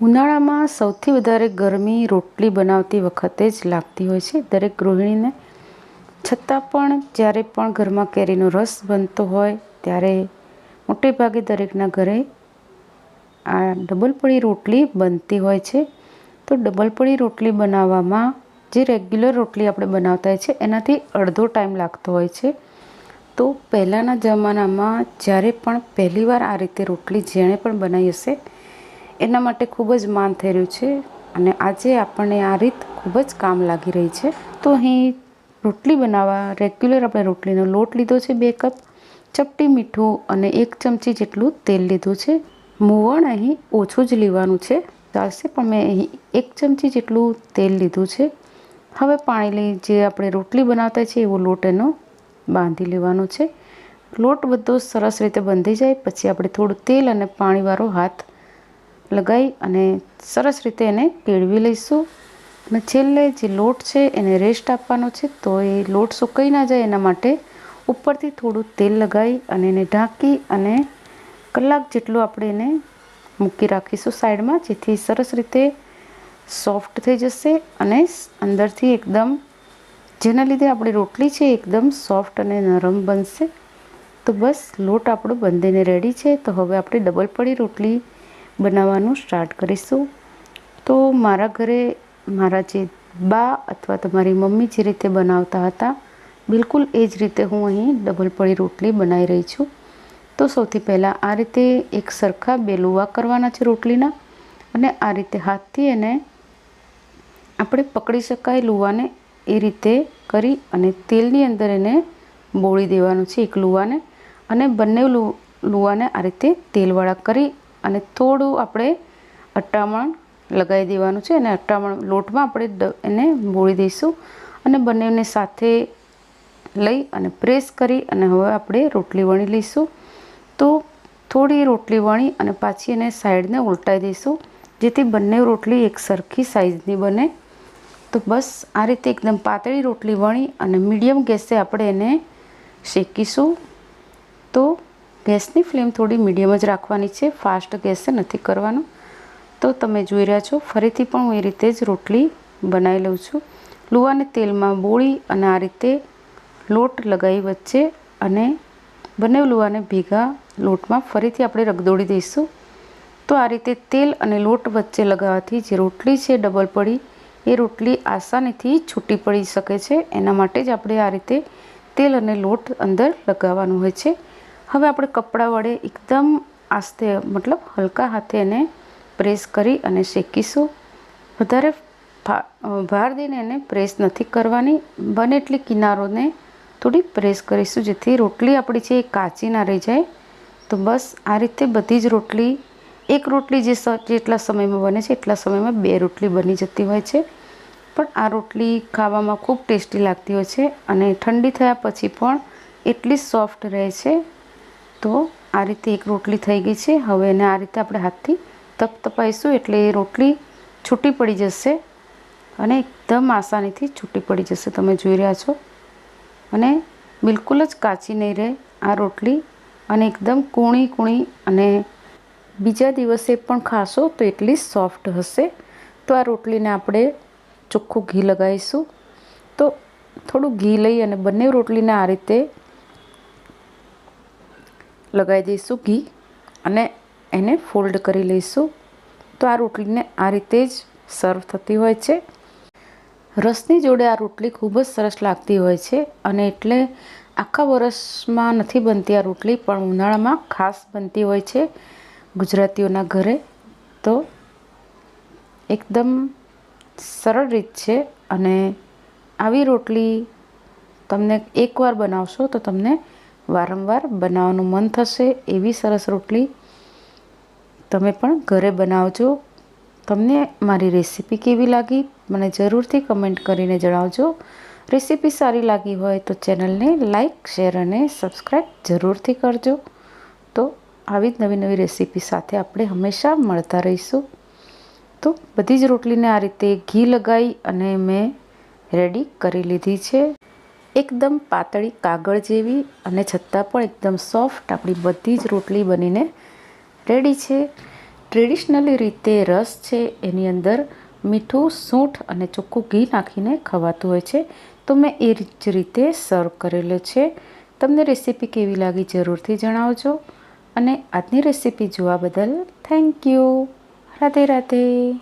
ઉનાળામાં સૌથી વધારે ગરમી રોટલી બનાવતી વખતે જ લાગતી હોય છે. દરેક ગૃહિણીને. છતાં પણ જ્યારે પણ ઘરમાં કેરીનો રસ બનતો હોય, ત્યારે મોટે ભાગે દરેકના ઘરે આ ડબલ પડી રોટલી બનતી હોય છે. તો ડબલ પડી રોટલી બનાવવામાં જે રેગ્યુલર રોટલી આપણે બનાવતા હોય છે, એનાથી અડધો ટાઈમ લાગતો હોય છે. તો પહેલાંના જમાનામાં જ્યારે પણ પહેલીવાર આ રીતે રોટલી જેણે પણ બનાવી હશે એના માટે ખૂબ જ માન થઈ રહ્યું છે અને આજે આપણને આ રીત ખૂબ જ કામ લાગી રહી છે. તો અહીં રોટલી બનાવવા રેગ્યુલર આપણે રોટલીનો લોટ લીધો છે બે કપ ચપટી મીઠું અને એક ચમચી જેટલું તેલ લીધું છે. મૂવણ અહીં ઓછું જ લેવાનું છે. ચાલશે પણ મેં અહીં એક ચમચી જેટલું તેલ લીધું છે. હવે પાણી લઈ જે આપણે રોટલી બનાવતા છીએ એવો લોટ એનો બાંધી લેવાનો છે. લોટ બધો સરસ રીતે બંધી જાય, પછી આપણે થોડું તેલ અને પાણીવાળો હાથ લગાવી અને સરસ રીતે એને કેળવી લઈશું. અને છેલ્લે જે લોટ છે એને રેસ્ટ આપવાનો છે, તો એ લોટ સુકાઈ ના જાય એના માટે ઉપરથી થોડું તેલ લગાવી અને એને ઢાંકી અને કલાક જેટલું આપણે એને મૂકી રાખીશું સાઈડમાં, જેથી સરસ રીતે સોફ્ટ થઈ જશે અને અંદરથી એકદમ જેના લીધે આપણી રોટલી છે એકદમ સોફ્ટ અને નરમ બનશે. તો બસ, લોટ આપણો બંધીને રેડી છે. તો હવે આપણે ડબલ પડી રોટલી બનાવવાનું સ્ટાર્ટ કરીશું. તો મારા ઘરે મારા જે બા અથવા તો મારી મમ્મી જે રીતે બનાવતા હતા, બિલકુલ એ જ રીતે હું અહીં ડબલ પડી રોટલી બનાવી રહી છું. તો સૌથી પહેલાં આ રીતે એક સરખા બે લુવા કરવાના છે રોટલીના અને આ રીતે હાથથી એને આપણે પકડી શકાય લુવાને એ રીતે કરી અને તેલની અંદર એને બોળી દેવાનું છે એક લુવાને અને બંને લુવાને આ રીતે તેલવાળા કરી અને થોડું આપણે અટામણ લગાવી દેવાનું છે અને અટામણ લોટમાં આપણે એને બોળી દઈશું અને બંનેને સાથે લઈ અને પ્રેસ કરી અને હવે આપણે રોટલી વણી લઈશું. તો થોડી રોટલી વણી અને પાછી એને સાઈડને ઉલટાવી દઈશું, જેથી બંને રોટલી એક સરખી સાઈઝની બને. તો બસ આ રીતે એકદમ પાતળી રોટલી વણી અને મીડિયમ ગેસે આપણે એને શેકીશું. તો ગેસની ફ્લેમ થોડી મીડિયમ જ રાખવાની છે. ફાસ્ટ ગેસે નથી કરવાનું. તો તમે જોઈ રહ્યા છો, ફરીથી પણ હું એ રીતે જ રોટલી બનાવી લઉં છું. લુવાને તેલમાં બોળી અને આ રીતે લોટ લગાવી વચ્ચે અને બંને લુવાને ભેગા લોટમાં ફરીથી આપણે રગદોડી દઈશું. તો આ રીતે તેલ અને લોટ વચ્ચે લગાવવાથી જે રોટલી છે, ડબલ પડી, એ રોટલી આસાનીથી છૂટી પડી શકે છે. એના માટે જ આપણે આ રીતે તેલ અને લોટ અંદર લગાવવાનું હોય છે. હવે આપણે કપડાં વડે એકદમ આસ્તે, મતલબ હલકા હાથે એને પ્રેસ કરી અને શેકીશું. વધારે ભાર દઈને એને પ્રેસ નથી કરવાની. બને એટલી કિનારોને થોડી પ્રેસ કરીશું, જેથી રોટલી આપણી છે એ કાચી ના રહી જાય. તો બસ આ રીતે બધી જ રોટલી, એક રોટલી જે જેટલા સમયમાં બને છે એટલા સમયમાં બે રોટલી બની જતી હોય છે. પણ આ રોટલી ખાવામાં ખૂબ ટેસ્ટી લાગતી હોય છે અને ઠંડી થયા પછી પણ એટલી સોફ્ટ રહે છે તો આ રીતે એક રોટલી થઈ ગઈ છે. હવે એને આ રીતે આપણે હાથથી તપ તપાઈશું એટલે એ રોટલી છૂટી પડી જશે અને એકદમ આસાનીથી છૂટી પડી જશે. તમે જોઈ રહ્યા છો. અને બિલકુલ જ કાચી નહીં રહે આ રોટલી અને એકદમ કૂણી કૂણી અને બીજા દિવસે પણ ખાશો તો એટલી સોફ્ટ હશે. તો આ રોટલીને આપણે ચોખ્ખું ઘી લગાવીશું. તો થોડું ઘી લઈ અને બંને રોટલીને આ રીતે લગાવી દઈશું ઘી અને એને ફોલ્ડ કરી લઈશું. તો આ રોટલીને આ રીતે જ સર્વ થતી હોય છે. રસની જોડે આ રોટલી ખૂબ જ સરસ લાગતી હોય છે અને એટલે આખા વર્ષમાં નથી બનતી આ રોટલી, પણ ઉનાળામાં ખાસ બનતી હોય છે ગુજરાતીઓના ઘરે. તો એકદમ સરળ રીત છે અને આવી રોટલી તમને એકવાર બનાવશો તો તમને વારંવાર બનાવવાનું મન થશે એવી સરસ રોટલી તમે પણ ઘરે બનાવજો. તમને મારી રેસીપી કેવી લાગી મને જરૂરથી કમેન્ટ કરીને જણાવજો. રેસીપી સારી લાગી હોય તો ચેનલને લાઇક શેર અને સબસ્ક્રાઈબ જરૂરથી કરજો. તો આવી જ નવી નવી રેસીપી સાથે આપણે હંમેશા મળતા રહીશું. તો બધી જ રોટલીને આ રીતે ઘી લગાવી અને મેં રેડી કરી લીધી છે. એકદમ પાતળી કાગળ જેવી અને છતાં પણ એકદમ સોફ્ટ આપણી બધી જ રોટલી બનીને રેડી છે. ટ્રેડિશનલી રીતે રસ છે એની અંદર મીઠું, સૂંઠ અને ચોખ્ખું ઘી નાખીને ખવાતું હોય છે. તો મેં એ જ રીતે સર્વ કરેલો છે. તમને રેસીપી કેવી લાગી જરૂરથી જણાવજો. અને આજની રેસીપી જોવા બદલ થેન્ક યુ રાધે રાધે.